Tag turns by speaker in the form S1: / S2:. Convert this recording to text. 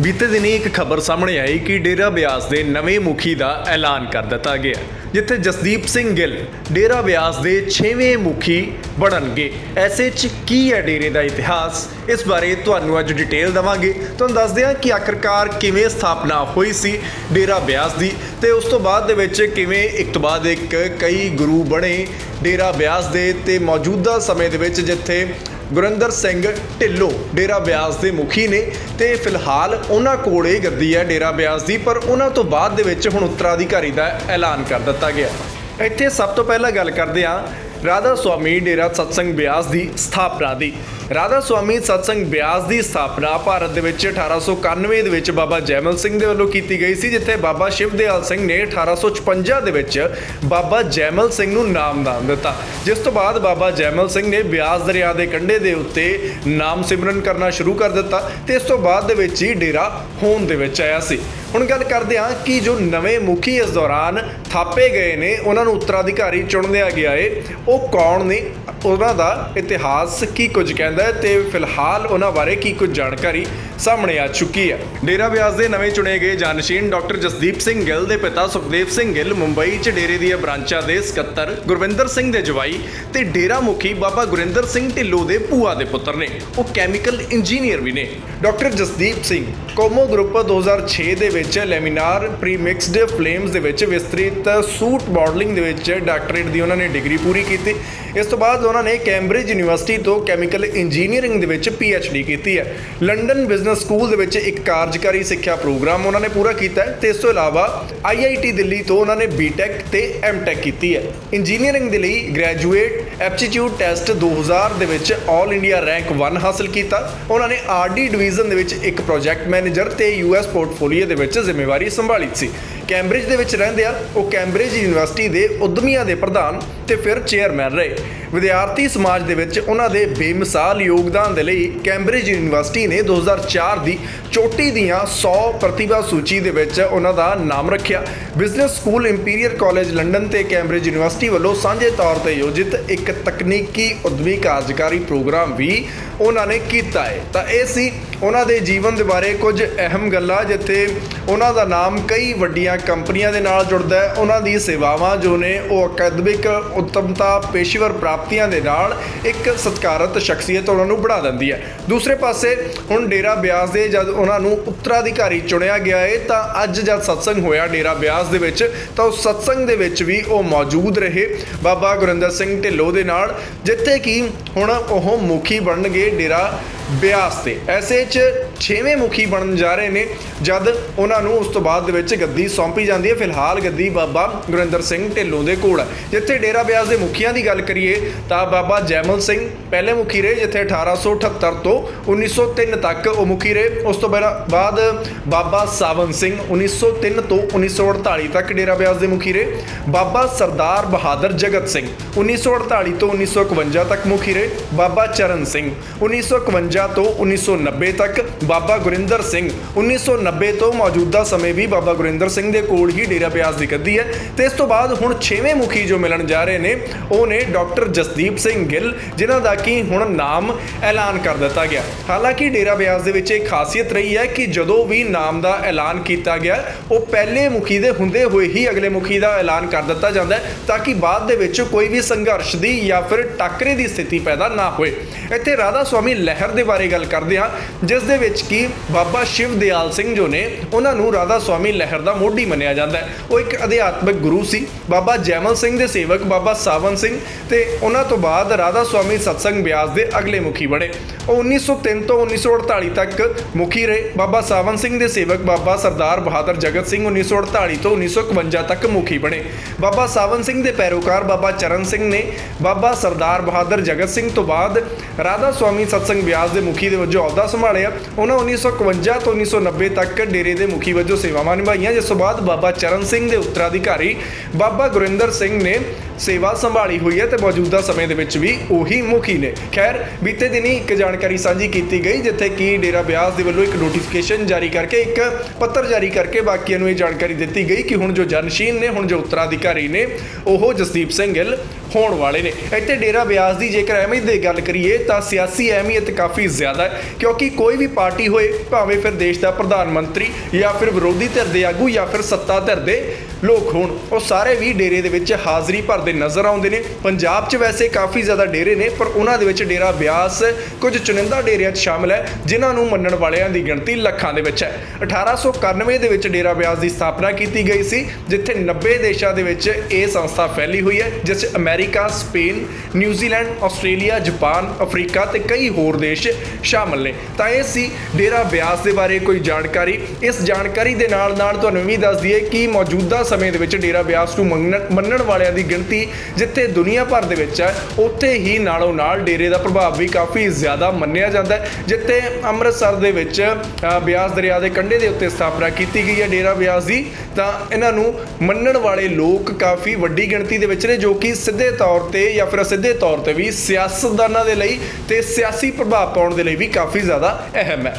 S1: ਬੀਤੇ ਦਿਨੀ ਇੱਕ ਖਬਰ ਸਾਹਮਣੇ ਆਈ ਕਿ ਡੇਰਾ ਬਿਆਸ ਦੇ ਨਵੇਂ ਮੁਖੀ ਦਾ ਐਲਾਨ ਕਰ ਦਿੱਤਾ ਗਿਆ, ਜਿੱਥੇ ਜਸਦੀਪ ਸਿੰਘ ਗਿੱਲ ਡੇਰਾ ਬਿਆਸ ਦੇ 6ਵੇਂ ਮੁਖੀ ਬਣਨਗੇ। ਐਸੇ 'ਚ ਕੀ ਹੈ ਡੇਰੇ ਦਾ ਇਤਿਹਾਸ? ਇਸ ਬਾਰੇ ਤੁਹਾਨੂੰ ਅੱਜ ਡਿਟੇਲ ਦਵਾਂਗੇ। ਤੁਹਾਨੂੰ ਦੱਸਦੇ ਹਾਂ ਕਿ ਆਖਰਕਾਰ ਕਿਵੇਂ ਸਥਾਪਨਾ ਹੋਈ ਸੀ ਡੇਰਾ ਬਿਆਸ ਦੀ ਤੇ ਉਸ ਤੋਂ ਬਾਅਦ ਦੇ ਵਿੱਚ ਕਿਵੇਂ ਇੱਕ ਤੋਂ ਬਾਅਦ ਇੱਕ ਕਈ ਗੁਰੂ ਬਣੇ ਡੇਰਾ ਬਿਆਸ ਦੇ ਤੇ ਮੌਜੂਦਾ ਸਮੇਂ ਦੇ ਵਿੱਚ ਜਿੱਥੇ ਗੁਰਿੰਦਰ ਸਿੰਘ ਢਿੱਲੋਂ, ਡੇਰਾ ਬਿਆਸ ਦੇ ਮੁਖੀ ਨੇ। ਤੇ ਫਿਲਹਾਲ ਉਹਨਾਂ ਕੋਲ ਇਹ ਗੱਦੀ ਹੈ ਡੇਰਾ ਬਿਆਸ ਦੀ, ਪਰ ਉਹਨਾਂ ਤੋਂ ਬਾਅਦ ਦੇ ਵਿੱਚ ਹੁਣ ਉੱਤਰਾਧਿਕਾਰੀ ਦਾ ਐਲਾਨ ਕਰ ਦਿੱਤਾ ਗਿਆ। ਇੱਥੇ ਸਭ ਤੋਂ ਪਹਿਲਾਂ ਗੱਲ ਕਰਦੇ ਹਾਂ ਰਾਧਾ ਸੁਆਮੀ ਡੇਰਾ ਸਤਸੰਗ ਬਿਆਸ ਦੀ ਸਥਾਪਨਾ ਦੀ। ਰਾਧਾ ਸੁਆਮੀ ਸਤਸੰਗ ਬਿਆਸ ਦੀ ਸਥਾਪਨਾ ਭਾਰਤ ਦੇ ਵਿੱਚ 1891 ਦੇ ਵਿੱਚ ਬਾਬਾ ਜੈਮਲ ਸਿੰਘ ਦੇ ਵੱਲੋਂ ਕੀਤੀ ਗਈ ਸੀ, ਜਿੱਥੇ ਬਾਬਾ ਸ਼ਿਵਦੇਵਾਲ ਸਿੰਘ ਨੇ 1856 ਦੇ ਵਿੱਚ ਬਾਬਾ ਜੈਮਲ ਸਿੰਘ ਨੂੰ ਨਾਮਦਾਨ ਦਿੱਤਾ। ਜਿਸ ਤੋਂ ਬਾਅਦ ਬਾਬਾ ਜੈਮਲ ਸਿੰਘ ਨੇ ਬਿਆਸ ਦਰਿਆ ਦੇ ਕੰਢੇ ਦੇ ਉੱਤੇ ਨਾਮ ਸਿਮਰਨ ਕਰਨਾ ਸ਼ੁਰੂ ਕਰ ਦਿੱਤਾ ਤੇ ਇਸ ਤੋਂ ਬਾਅਦ ਦੇ ਵਿੱਚ ਹੀ ਡੇਰਾ ਹੋਂਦ ਦੇ ਵਿੱਚ ਆਇਆ ਸੀ। ਹੁਣ ਗੱਲ ਕਰਦੇ ਹਾਂ ਕਿ ਜੋ ਨਵੇਂ ਮੁਖੀ ਇਸ ਦੌਰਾਨ ਥਾਪੇ ਗਏ ਨੇ, ਉਹਨਾਂ ਨੂੰ ਉੱਤਰਾਧਿਕਾਰੀ ਚੁਣ ਲਿਆ ਗਿਆ ਏ। ਉਹ ਕੌਣ ਨੇ? ਉਹਨਾਂ ਦਾ ਇਤਿਹਾਸ ਕੀ ਕੁਝ ਕਹਿੰਦਾ ਹੈ ਤੇ ਫਿਲਹਾਲ ਉਹਨਾਂ ਬਾਰੇ ਕੀ ਕੁਝ ਜਾਣਕਾਰੀ ਸਾਹਮਣੇ ਆ ਚੁੱਕੀ ਹੈ। ਡੇਰਾ ਬਿਆਸ ਦੇ ਨਵੇਂ ਚੁਣੇ ਗਏ ਜਾਨਸ਼ੀਨ ਡਾਕਟਰ ਜਸਦੀਪ ਸਿੰਘ ਗਿੱਲ ਦੇ ਪਿਤਾ ਸੁਖਦੇਵ ਸਿੰਘ ਗਿੱਲ ਮੁੰਬਈ 'ਚ ਡੇਰੇ ਦੀਆਂ ਬ੍ਰਾਂਚਾਂ ਦੇ ਸਕੱਤਰ ਗੁਰਵਿੰਦਰ ਸਿੰਘ ਦੇ ਜਵਾਈ ਤੇ ਡੇਰਾ ਮੁਖੀ ਬਾਬਾ ਗੁਰਿੰਦਰ ਸਿੰਘ ਢਿੱਲੋਂ ਦੇ ਭੂਆ ਦੇ ਪੁੱਤਰ ਨੇ। ਉਹ ਕੈਮੀਕਲ ਇੰਜੀਨੀਅਰ ਵੀ ਨੇ। ਡਾਕਟਰ ਜਸਦੀਪ ਸਿੰਘ ਕੋਮੋ ਗਰੁੱਪ 2006 ਦੇ ਵਿੱਚ ਲੈਮੀਨਾਰ ਪ੍ਰੀਮਿਕਸਡ ਫਲੇਮਸ ਦੇ ਵਿੱਚ ਵਿਸਤ੍ਰਿਤ ਸੂਟ ਮਾਡਲਿੰਗ ਦੇ ਵਿੱਚ ਡਾਕਟਰੇਟ ਦੀ ਉਹਨਾਂ ਨੇ ਡਿਗਰੀ ਪੂਰੀ ਕੀਤੀ। ਇਸ ਤੋਂ ਬਾਅਦ ਉਹਨਾਂ ਨੇ ਕੈਂਬਰਿਜ ਯੂਨੀਵਰਸਿਟੀ ਤੋਂ ਕੈਮੀਕਲ ਇੰਜੀਨੀਅਰਿੰਗ ਦੇ ਵਿੱਚ ਡੀ ਕੀਤੀ ਹੈ। ਲੰਡਨ ਬਿਜ਼ਨਸ ਸਕੂਲ ਦੇ ਵਿੱਚ ਇੱਕ ਕਾਰਜਕਾਰੀ ਸਿੱਖਿਆ ਪ੍ਰੋਗਰਾਮ ਉਹਨਾਂ ਨੇ ਪੂਰਾ ਕੀਤਾ ਹੈ। ਤੇ ਇਸ ਤੋਂ ਇਲਾਵਾ ਆਈਆਈਟੀ ਦਿੱਲੀ ਤੋਂ ਉਹਨਾਂ ਨੇ ਬੀਟੈਕ ਤੇ ਐਮਟੈਕ ਕੀਤੀ ਹੈ। ਇੰਜੀਨੀਅਰਿੰਗ ਦੇ ਲਈ ਗ੍ਰੈਜੂਏਟ ਐਪਟੀਟਿਊਡ ਟੈਸਟ 2000 ਦੇ ਵਿੱਚ ਆਲ ਇੰਡੀਆ ਰੈਂਕ 1 ਹਾਸਲ ਕੀਤਾ। ਉਹਨਾਂ ਨੇ ਆਰਡੀ ਡਿਵੀਜ਼ਨ ਦੇ ਵਿੱਚ ਇੱਕ ਪ੍ਰੋਜੈਕਟ ਮੈਨੇਜਰ ਤੇ ਯੂਐਸ ਪੋਰਟਫੋਲੀਓ ਦੇ ਵਿੱਚ ਜ਼ਿੰਮੇਵਾਰੀ ਸੰਭਾਲੀ ਸੀ। ਕੈਂਬਰਿਜ ਦੇ ਵਿੱਚ ਰਹਿੰਦੇ ਆ, ਉਹ ਕੈਂਬਰਿਜ ਯੂਨੀਵਰਸਿਟੀ ਦੇ ਉਦਮੀਆਂ ਦੇ ਪ੍ਰਧਾਨ ਤੇ ਫਿਰ ਚੇਅਰਮੈਨ ਰਹੇ। ਵਿਦਿਆਰਥੀ ਸਮਾਜ ਦੇ ਵਿੱਚ ਉਹਨਾਂ ਦੇ ਬੇਮਿਸਾਲ ਯੋਗਦਾਨ ਦੇ ਲਈ ਕੈਂਬਰਿਜ ਯੂਨੀਵਰਸਿਟੀ ਨੇ 2004 ਦੀ ਚੋਟੀ ਦੀਆਂ 100 ਪ੍ਰਤਿਭਾ ਸੂਚੀ ਦੇ ਵਿੱਚ ਉਹਨਾਂ ਦਾ ਨਾਮ ਰੱਖਿਆ। Business school Imperial college London ਤੇ ਕੈਂਬਰਿਜ ਯੂਨੀਵਰਸਿਟੀ ਵੱਲੋਂ ਸਾਂਝੇ ਤੌਰ ਤੇ ਆਯੋਜਿਤ ਇੱਕ ਤਕਨੀਕੀ ਉਦਮੀ ਕਾਰਜਕਾਰੀ ਪ੍ਰੋਗਰਾਮ ਵੀ ਉਹਨਾਂ ਨੇ ਕੀਤਾ ਹੈ। ਤਾਂ ਇਹ ਸੀ ਉਹਨਾਂ ਦੇ ਜੀਵਨ ਦੇ ਬਾਰੇ ਕੁਝ ਅਹਿਮ ਗੱਲਾਂ, ਜਿੱਥੇ ਉਹਨਾਂ ਦਾ ਨਾਮ ਕਈ ਵੱਡੀਆਂ ਕੰਪਨੀਆਂ ਦੇ ਨਾਲ ਜੁੜਦਾ ਹੈ। ਉਹਨਾਂ ਦੀ ਸੇਵਾਵਾਂ ਜੋ ਨੇ ਉਹ ਅਕਾਦਮਿਕ ਉੱਤਮਤਾ ਪੇਸ਼ੇਵਰ ਪ੍ਰਾਪਤੀਆਂ ਦੇ ਨਾਲ ਇੱਕ ਸਤਿਕਾਰਤ ਸ਼ਖਸੀਅਤ ਉਹਨਾਂ ਨੂੰ ਬਣਾ ਦਿੰਦੀ ਹੈ। ਦੂਸਰੇ ਪਾਸੇ ਹੁਣ ਡੇਰਾ ਬਿਆਸ ਦੇ ਜਦ ਉਹਨਾਂ ਨੂੰ ਉੱਤਰਾਧਿਕਾਰੀ ਚੁਣਿਆ ਗਿਆ ਹੈ ਤਾਂ ਅੱਜ ਜਦ ਸਤਸੰਗ ਹੋਇਆ ਡੇਰਾ ਬਿਆਸ ਦੇ ਵਿੱਚ, ਤਾਂ ਉਸ ਸਤਸੰਗ ਦੇ ਵਿੱਚ ਵੀ ਉਹ ਮੌਜੂਦ ਰਹੇ। ਬਾਬਾ ਗੁਰਿੰਦਰ ਸਿੰਘ ਢਿੱਲੋਂ ਦੇ ਨਾਲ, ਜਿੱਥੇ ਕਿ ਹੁਣ ਉਹ ਮੁਖੀ ਬਣਨਗੇ ਡੇਰਾ ਬਿਆਸ ਤੇ। ਐਸੇ 'ਚ ਛੇਵੇਂ ਮੁਖੀ ਬਣਨ ਜਾ ਰਹੇ ਨੇ ਜਦ ਉਹਨਾਂ ਨੂੰ ਉਸ ਤੋਂ ਬਾਅਦ ਦੇ ਵਿੱਚ ਗੱਦੀ ਸੌਂਪੀ ਜਾਂਦੀ ਹੈ, ਫਿਲਹਾਲ ਗੱਦੀ ਬਾਬਾ ਗੁਰਿੰਦਰ ਸਿੰਘ ਢਿੱਲੋਂ ਦੇ ਕੋਲ ਜਿੱਥੇ ਡੇਰਾ ਬਿਆਸ ਦੇ ਮੁਖੀਆਂ ਦੀ ਗੱਲ ਕਰੀਏ ਤਾਂ ਬਾਬਾ ਜੈਮਲ ਸਿੰਘ ਪਹਿਲੇ ਮੁਖੀ ਰਹੇ, ਜਿੱਥੇ 1878 ਤੋਂ 1903 ਤੱਕ ਉਹ ਮੁਖੀ ਰਹੇ। ਉਸ ਤੋਂ ਬਰਾ- ਬਾਅਦ ਬਾਬਾ ਸਾਵਨ ਸਿੰਘ 1903 ਤੋਂ 1948 ਤੱਕ ਡੇਰਾ ਬਿਆਸ ਦੇ ਮੁਖੀ ਰਹੇ। ਬਾਬਾ ਸਰਦਾਰ ਬਹਾਦਰ ਜਗਤ ਸਿੰਘ 1948 ਤੋਂ 1951 ਤੱਕ ਮੁਖੀ ਰਹੇ। ਬਾਬਾ ਚਰਨ ਸਿੰਘ 1951 ਤੋਂ 1990 ਤੱਕ। ਬਾਬਾ ਗੁਰਿੰਦਰ ਸਿੰਘ 1990 ਤੋਂ ਮੌਜੂਦਾ ਸਮੇਂ ਵੀ ਬਾਬਾ ਗੁਰਿੰਦਰ ਸਿੰਘ ਦੇ ਕੋਲ ਹੀ ਡੇਰਾ ਬਿਆਸ ਦੀ ਗੱਦੀ ਹੈ ਤੇ ਇਸ ਤੋਂ ਬਾਅਦ ਹੁਣ 6ਵੇਂ ਮੁਖੀ ਜੋ ਮਿਲਣ ਜਾ ਰਹੇ ਨੇ, ਉਹ ਨੇ ਡਾਕਟਰ ਜਸਦੀਪ ਸਿੰਘ ਗਿੱਲ, ਜਿਨ੍ਹਾਂ ਦਾ ਕਿ ਹੁਣ ਨਾਮ ਐਲਾਨ ਕਰ ਦਿੱਤਾ ਗਿਆ। ਹਾਲਾਂਕਿ ਡੇਰਾ ਬਿਆਸ ਦੇ ਵਿੱਚ ਇੱਕ ਖਾਸੀਅਤ ਰਹੀ ਹੈ ਕਿ ਜਦੋਂ ਵੀ ਨਾਮ ਦਾ ਐਲਾਨ ਕੀਤਾ ਗਿਆ, ਉਹ ਪਹਿਲੇ ਮੁਖੀ ਦੇ ਹੁੰਦੇ ਹੋਏ ਹੀ ਅਗਲੇ ਮੁਖੀ ਦਾ ਐਲਾਨ ਕਰ ਦਿੱਤਾ ਜਾਂਦਾ ਹੈ, ਤਾਂ ਕਿ ਬਾਅਦ ਦੇ ਵਿੱਚ ਕੋਈ ਵੀ ਸੰਘਰਸ਼ ਦੀ ਜਾਂ ਫਿਰ ਟੱਕਰੇ ਦੀ ਸਥਿਤੀ ਪੈਦਾ ਨਾ ਹੋਏ। ਇੱਥੇ ਰਾਧਾ ਸੁਆਮੀ ਲਹਿਰ ਦੇ ਬਾਰੇ ਗੱਲ ਕਰਦੇ ਹਾਂ, ਜਿਸ ਦੇ ਵਿੱਚ ਕਿ ਬਾਬਾ ਸ਼ਿਵ ਦਿਆਲ ਸਿੰਘ ਜੋ ਨੇ, ਉਹਨਾਂ ਨੂੰ ਰਾਧਾ ਸੁਆਮੀ ਲਹਿਰ ਦਾ ਮੋਢੀ ਮੰਨਿਆ ਜਾਂਦਾ ਹੈ। ਉਹ ਇੱਕ ਅਧਿਆਤਮਿਕ ਗੁਰੂ ਸੀ। ਬਾਬਾ ਜੈਮਲ ਸਿੰਘ ਦੇ ਸੇਵਕ, ਬਾਬਾ ਸਾਵਨ ਸਿੰਘ ਤੇ ਉਹਨਾਂ ਤੋਂ ਬਾਅਦ ਰਾਧਾ ਸੁਆਮੀ ਸਤਸੰਗ ਬਿਆਸ ਦੇ ਅਗਲੇ ਮੁਖੀ ਬਣੇ। ਉਹ 1903 ਤੋਂ 1948 ਤੱਕ ਮੁਖੀ ਰਹੇ। ਬਾਬਾ ਸਾਵਨ ਸਿੰਘ ਦੇ ਸੇਵਕ, ਬਾਬਾ ਸਰਦਾਰ ਬਹਾਦਰ ਜਗਤ ਸਿੰਘ 1948 ਤੋਂ 1951 ਤੱਕ ਮੁਖੀ ਬਣੇ। ਬਾਬਾ ਸਾਵਨ ਸਿੰਘ ਦੇ ਪੈਰੋਕਾਰ, ਬਾਬਾ ਚਰਨ ਸਿੰਘ ਨੇ ਬਾਬਾ ਸਰਦਾਰ ਬਹਾਦਰ ਜਗਤ ਸਿੰਘ ਤੋਂ ਬਾਅਦ ਰਾਧਾ ਸੁਆਮੀ ਸਤਸੰਗ ਬਿਆਸ ਦੇ ਮੁਖੀ ਦੇ ਵਜੋਂ ਅਹੁਦਾ ਸੰਭਾਲਿਆ। ਉਹਨਾਂ 1951 ਤੋਂ 1990 ਤੱਕ ਡੇਰੇ ਦੇ ਮੁਖੀ ਵਜੋਂ ਸੇਵਾਵਾਂ ਨਿਭਾਈਆਂ। ਜਿਸ ਤੋਂ ਬਾਅਦ ਬਾਬਾ ਚਰਨ ਸਿੰਘ ਦੇ ਉੱਤਰਾਧਿਕਾਰੀ ਬਾਬਾ ਗੁਰਿੰਦਰ ਸਿੰਘ ਨੇ ਸੇਵਾ ਸੰਭਾਲੀ ਹੋਈ ਹੈ ਤੇ ਮੌਜੂਦਾ ਸਮੇਂ ਦੇ ਵਿੱਚ ਵੀ ਉਹੀ ਮੁਖੀ ਨੇ। ਖੈਰ, ਬੀਤੇ ਦਿਨੀ ਇੱਕ ਜਾਣਕਾਰੀ ਸਾਂਝੀ ਕੀਤੀ ਗਈ, ਜਿੱਥੇ ਕਿ ਡੇਰਾ ਬਿਆਸ ਦੇ ਵੱਲੋਂ ਇੱਕ ਨੋਟੀਫਿਕੇਸ਼ਨ ਜਾਰੀ ਕਰਕੇ, ਇੱਕ ਪੱਤਰ ਜਾਰੀ ਕਰਕੇ ਬਾਕੀਆਂ ਨੂੰ ਇਹ ਜਾਣਕਾਰੀ ਦਿੱਤੀ ਗਈ ਕਿ ਹੁਣ ਜੋ ਜਨਸ਼ੀਨ ਨੇ, ਹੁਣ ਜੋ ਉੱਤਰਾਧਿਕਾਰੀ ਨੇ, ਉਹ ਜਸਦੀਪ ਸਿੰਘ ਗਿੱਲ ਹੋਣ ਵਾਲੇ ਨੇ। ਇੱਥੇ ਡੇਰਾ ਬਿਆਸ ਦੀ ਜੇਕਰ ਅਹਿਮੀਅਤ ਦੀ ਗੱਲ ਕਰੀਏ, ਤਾਂ ਸਿਆਸੀ ਅਹਿਮੀਅਤ ਕਾਫੀ ਜ਼ਿਆਦਾ ਹੈ, ਕਿਉਂਕਿ ਕੋਈ ਵੀ ਪਾਰਟੀ ਹੋਏ, ਭਾਵੇਂ ਫਿਰ ਦੇਸ਼ ਦਾ ਪ੍ਰਧਾਨ ਮੰਤਰੀ ਜਾਂ ਫਿਰ ਵਿਰੋਧੀ ਧਿਰ ਦੇ ਆਗੂ ਜਾਂ ਫਿਰ ਸੱਤਾ ਧਿਰ ਦੇ ਲੋਕ ਹੋਣ, ਉਹ ਸਾਰੇ ਵੀ ਡੇਰੇ ਦੇ ਵਿੱਚ ਹਾਜ਼ਰੀ ਭਰਦੇ ਨਜ਼ਰ ਆਉਂਦੇ ਨੇ। ਪੰਜਾਬ 'ਚ ਵੈਸੇ ਕਾਫੀ ਜ਼ਿਆਦਾ ਡੇਰੇ ਨੇ, ਪਰ ਉਹਨਾਂ ਦੇ ਵਿੱਚ ਡੇਰਾ ਬਿਆਸ ਕੁਝ ਚੁਣਿੰਦਾ ਡੇਰਿਆਂ 'ਚ ਸ਼ਾਮਲ ਹੈ, ਜਿਨ੍ਹਾਂ ਨੂੰ ਮੰਨਣ ਵਾਲਿਆਂ ਦੀ ਗਿਣਤੀ ਲੱਖਾਂ ਦੇ ਵਿੱਚ ਹੈ। 1891 ਦੇ ਵਿੱਚ ਡੇਰਾ ਬਿਆਸ ਦੀ ਸਥਾਪਨਾ ਕੀਤੀ ਗਈ ਸੀ, ਜਿੱਥੇ 90 ਦੇਸ਼ਾਂ ਦੇ ਵਿੱਚ ਇਹ ਸੰਸਥਾ ਫੈਲੀ ਹੋਈ ਹੈ, ਜਿਸ 'ਚ America, Spain, New Zealand, Australia, Japan, Africa ਤੇ ਕਈ ਹੋਰ ਦੇਸ਼ ਸ਼ਾਮਲ ਨੇ। ਤਾਂ ਇਹ ਸੀ ਡੇਰਾ ਬਿਆਸ ਦੇ ਬਾਰੇ ਕੋਈ ਜਾਣਕਾਰੀ। ਇਸ ਜਾਣਕਾਰੀ ਦੇ ਨਾਲ ਨਾਲ ਤੁਹਾਨੂੰ ਵੀ ਦੱਸ ਦਈਏ ਕਿ ਮੌਜੂਦਾ ਸਮੇਂ ਦੇ ਵਿੱਚ ਡੇਰਾ ਬਿਆਸ ਨੂੰ ਮੰਨਣ ਮੰਨਣ ਵਾਲਿਆਂ ਦੀ ਗਿਣਤੀ ਜਿੱਥੇ ਦੁਨੀਆ ਭਰ ਦੇ ਵਿੱਚ ਹੈ ਉੱਥੇ ਹੀ ਨਾਲੋਂ ਨਾਲ ਡੇਰੇ ਦਾ ਪ੍ਰਭਾਵ ਵੀ ਕਾਫੀ ਜ਼ਿਆਦਾ ਮੰਨਿਆ ਜਾਂਦਾ ਹੈ, ਜਿੱਥੇ ਅੰਮ੍ਰਿਤਸਰ ਦੇ ਵਿੱਚ ਬਿਆਸ ਦਰਿਆ ਦੇ ਕੰਢੇ ਦੇ ਉੱਤੇ ਸਥਾਪਨਾ ਕੀਤੀ ਗਈ ਹੈ ਡੇਰਾ ਬਿਆਸ ਦੀ, ਤਾਂ ਇਹਨਾਂ ਨੂੰ ਮੰਨਣ ਵਾਲੇ ਲੋਕ ਕਾਫੀ ਵੱਡੀ ਗਿਣਤੀ ਦੇ ਵਿੱਚ ਨੇ, ਜੋ ਕਿ ਸਿੱਧੇ ਤੌਰ ਤੇ ਜਾਂ ਫਿਰ ਅਸਿੱਧੇ ਤੌਰ ਤੇ ਵੀ ਸਿਆਸਤਦਾਨਾਂ ਦੇ ਲਈ ਤੇ ਸਿਆਸੀ ਪ੍ਰਭਾਵ ਪਾਉਣ ਦੇ ਲਈ ਵੀ ਕਾਫੀ ਜ਼ਿਆਦਾ ਅਹਿਮ ਹੈ।